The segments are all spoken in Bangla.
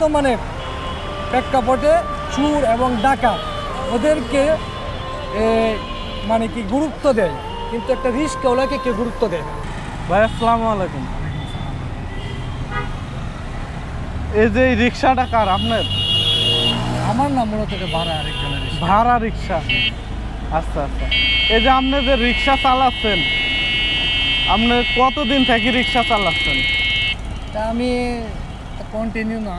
বর্তমানে প্রেক্ষাপটে চুর এবং ডাকা ওদেরকে মানে কি গুরুত্ব দেয় কিন্তু একটা রিস্ক ওলাকে কে গুরুত্ব দেয়? ভাই আসসালামু আলাইকুম। এই যে রিক্সাটা কার আপনার? আমার নাম মূলত এটা ভাড়া আরেকজনের ভাড়া রিক্সা। আচ্ছা আচ্ছা। এই যে আপনি যে রিক্সা চালাচ্ছেন আপনি কতদিন থেকে রিক্সা চালাচ্ছেন? তা আমি কন্টিনিউ না।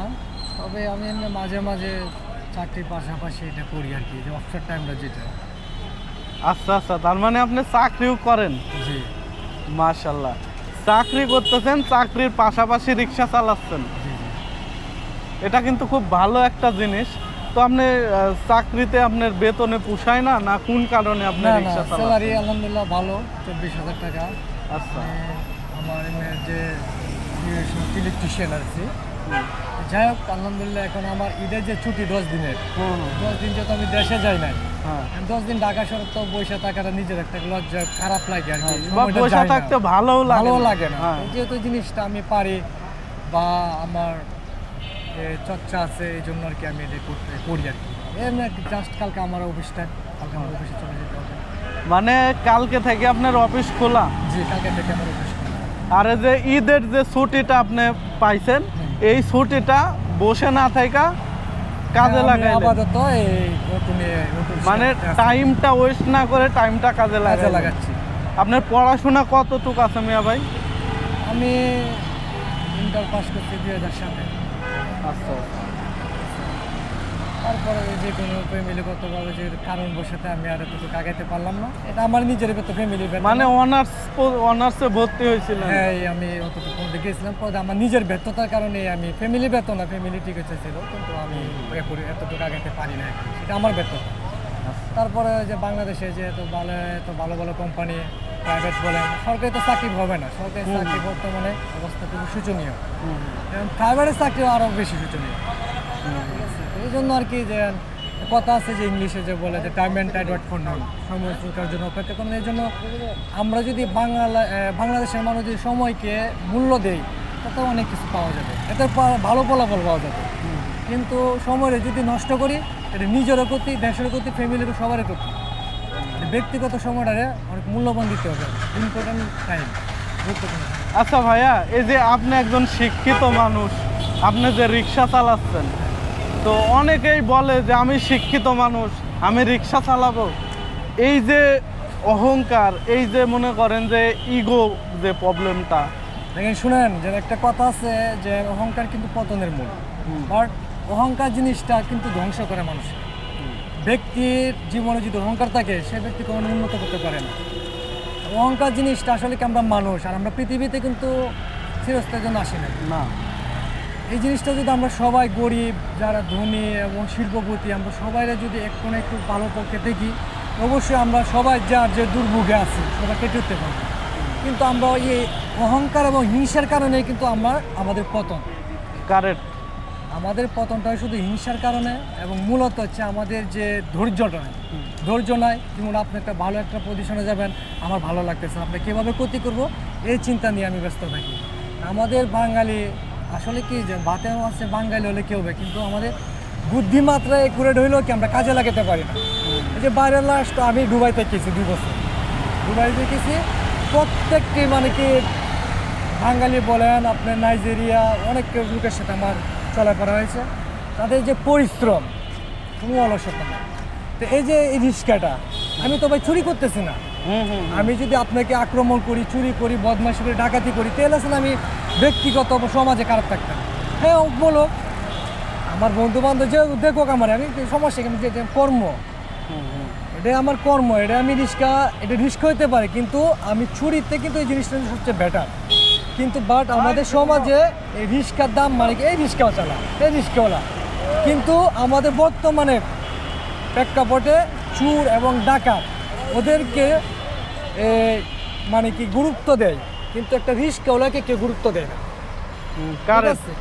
তবে আমি এমনি মাঝে মাঝে চাকরির পাশাপাশি এটা করি আর কি যে অফসার টাইমটা যেটা। আচ্ছা আচ্ছা তার মানে আপনি চাকরিও করেন? জি। মাশাল্লাহ চাকরি করতেছেন চাকরির পাশাপাশি রিক্সা চালাচ্ছেন। এটা কিন্তু খুব ভালো একটা জিনিস। তো আপনি চাকরিতে আপনার বেতনে পোষায় না? না কোন কারণে আপনি না না রিক্সা স্যালারি চালাচ্ছেন আলহামদুলিল্লাহ ভালো চব্বিশ হাজার টাকা। আচ্ছা। মানে আমার যে ইলেকট্রিশিয়ান আর কি। যাই হোক আলহামদুলিল্লাহ এখন আমার ঈদের যে ছুটি দশ দিনের দশ দিন যেহেতু আমি দেশে যাই নাই হ্যাঁ। দশ দিন ঢাকা শহর তো বসে থাকাটা নিজের একটা লজ্জা খারাপ লাগে আর কি। বসে থাকতে লাগে ভালো লাগে না। হ্যাঁ। যেহেতু জিনিসটা আমি পারি বা আমার চর্চা আছে এই জন্য আর কি আমি এটা করতে করি আর কি। এমনি জাস্ট কালকে আমার অফিসটা কালকে আমার অফিসে চলে যেতে হবে। মানে কালকে থেকে আপনার অফিস খোলা? জি কালকে থেকে আমার অফিস খোলা। আর যে ঈদের যে ছুটিটা আপনি পাইছেন এই ছুটিটা বসে না থাকা কাজে লাগাই আপাতত মানে টাইমটা ওয়েস্ট না করে টাইমটা কাজে লাগাই লাগাচ্ছি। আপনার পড়াশোনা কতটুকু আছে মিয়া ভাই? আমি ইন্টার পাস করছি দুই হাজার আচ্ছা তারপরে ওই যে কোনো ফ্যামিলিগতভাবে যে কারণ বসাতে আমি আর এতটুকু আগাইতে পারলাম না। এটা আমার নিজের তো ফ্যামিলি মানে অনার্স অনার্সে ভর্তি হয়েছিলেন। হ্যাঁ এই আমি অতটুকু পর্যন্ত গেছিলাম। পরে আমার নিজের ব্যর্থতার কারণে আমি ফ্যামিলি ব্যর্থ না ফ্যামিলি ঠিক হচ্ছে ছিল কিন্তু আমি এতটুকু আগাইতে পারি না। সেটা আমার ব্যর্থতা। তারপরে যে বাংলাদেশে যে এত ভালো এত ভালো ভালো কোম্পানি প্রাইভেট বলেন সরকারি তো চাকরি হবে না। সরকারি চাকরি বর্তমানে অবস্থা খুবই শোচনীয়। হুম, প্রাইভেটের চাকরি আরও বেশি শোচনীয়। আছে? এই জন্য আর কি যে কথা আছে যে ইংলিশে যে বলে যে টাইম অ্যান্ড টাইড ফর সময় ফুলকার জন্য অপেক্ষা করেন। এই জন্য আমরা যদি বাংলা বাংলাদেশের মানুষ যদি সময়কে মূল্য দেই, তাতে অনেক কিছু পাওয়া যাবে। এতে ভালো ফলাফল পাওয়া যাবে। কিন্তু সময় যদি নষ্ট করি, এটা নিজেরও ক্ষতি, দেশের ক্ষতি ফ্যামিলির সবারই ক্ষতি। ব্যক্তিগত সময়টারে অনেক মূল্যবান দিতে হবে। ইম্পর্টেন্ট টাইম গুরুত্বপূর্ণ। আচ্ছা ভাইয়া, এই যে আপনি একজন শিক্ষিত মানুষ, আপনি যে রিক্সা চালাচ্ছেন তো অনেকেই বলে যে আমি শিক্ষিত মানুষ আমি রিক্সা চালাবো। এই যে অহংকার এই যে মনে করেন যে ইগো যে প্রবলেমটা। দেখেন শুনেন যে একটা কথা আছে যে অহংকার কিন্তু পতনের মূল। বাট অহংকার জিনিসটা কিন্তু ধ্বংস করে মানুষকে। ব্যক্তির জীবনে যদি অহংকার থাকে সে ব্যক্তি কোনো উন্নত করতে পারে না। অহংকার জিনিসটা আসলে কি আমরা মানুষ আর আমরা পৃথিবীতে কিন্তু চিরস্থায়ের জন্য আসি না। এই জিনিসটা যদি আমরা সবাই গরিব যারা ধনী এবং শিল্পপতি আমরা সবাই যদি একটু না একটু ভালো পক্ষে দেখি অবশ্যই আমরা সবাই যার যে দুর্ভোগে আছি সবাই কেটে উঠতে পারব। কিন্তু আমরা এই অহংকার এবং হিংসার কারণে কিন্তু আমরা আমাদের পতন। কারেক্ট আমাদের পতনটা শুধু হিংসার কারণে এবং মূলত হচ্ছে আমাদের যে ধৈর্যটা নাই। ধৈর্য নাই যেমন আপনি একটা ভালো একটা পজিশনে যাবেন আমার ভালো লাগতেছে আপনি কীভাবে ক্ষতি করব এই চিন্তা নিয়ে আমি ব্যস্ত থাকি। আমাদের বাঙালি আসলে কি যে বাতে আছে বাঙালি হলে কি হবে? কিন্তু আমাদের বুদ্ধিমাত্রায় একুরেট হইলেও কি আমরা কাজে লাগাতে পারি না। এই যে বাইরের লাস্ট আমি দুবাইতে গেছি দু বছর। দুবাইতে গেছি প্রত্যেকটি মানে কি বাঙালি বলেন, আপনার নাইজেরিয়া, অনেক লোকের সাথে আমার চলাফেরা হয়েছে। তাদের যে পরিশ্রম, কোনো অলসতা নেই। তো এই যে এই রিক্সাটা আমি তো ভাই চুরি করতেছি না। আমি যদি আপনাকে আক্রমণ করি, চুরি করি, বদমাশি করি, ডাকাতি করি, তাহলে আসলে আমি ব্যক্তিগত সমাজে খারাপ থাকতাম। হ্যাঁ বলো, আমার বন্ধু বান্ধব যে দেখো আমার, আমি সমস্যা কিন্তু যে কর্ম। এটা আমার কর্ম, এটা আমি রিস্কা, এটা রিস্ক হইতে পারে, কিন্তু আমি ছুরিতে কিন্তু এই জিনিসটা সবচেয়ে বেটার কিন্তু বাট আমাদের সমাজে এই রিস্কার দাম মানে এই রিস্কাও চালা, এই রিস্কাওয়ালা। কিন্তু আমাদের বর্তমানে প্রেক্ষাপটে চুর এবং ডাকাত ওদেরকে মানে কি গুরুত্ব দেয় কিন্তু একটা রিস্কাওয়ালাকে কেউ গুরুত্ব দেয় না। আছে?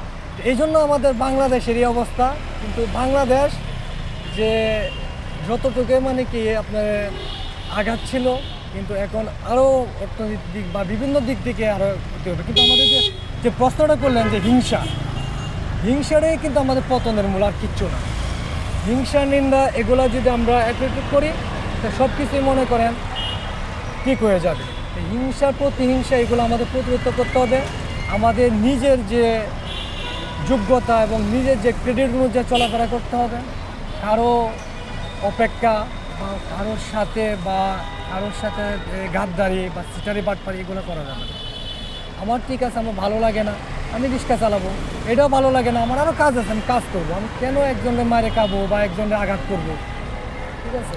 এই জন্য আমাদের বাংলাদেশের এই অবস্থা কিন্তু বাংলাদেশ যে যতটুকু মানে কি আপনার আঘাত ছিল কিন্তু এখন আরও অর্থনৈতিক দিক বা বিভিন্ন দিক থেকে আরও হতে হবে। কিন্তু আমাদের যে যে প্রশ্নটা করলেন যে হিংসা হিংসাটাই কিন্তু আমাদের পতনের মূল আর কিচ্ছু না। হিংসা নিন্দা এগুলো যদি আমরা এক এক করি তো সব কিছুই মনে করেন, ঠিক হয়ে যাবে। হিংসা, প্রতিহিংসা, এগুলো আমাদের প্রতিরোধ করতে হবে। আমাদের নিজের যে যোগ্যতা এবং নিজের যে ক্রেডিট অনুযায়ী চলাফেরা করতে হবে। কারও অপেক্ষা বা কারোর সাথে বা কারোর সাথে গাদ্দারি বা সিটারি বাটপারি এগুলো করা যাবে আমার ঠিক আছে, আমার ভালো লাগে না, আমি রিক্সা চালাবো। এটাও ভালো লাগে না, আমার আরও কাজ আছে, আমি কাজ করব। আমি কেন একজনের মারে খাব বা একজনের আঘাত করব? ঠিক আছে?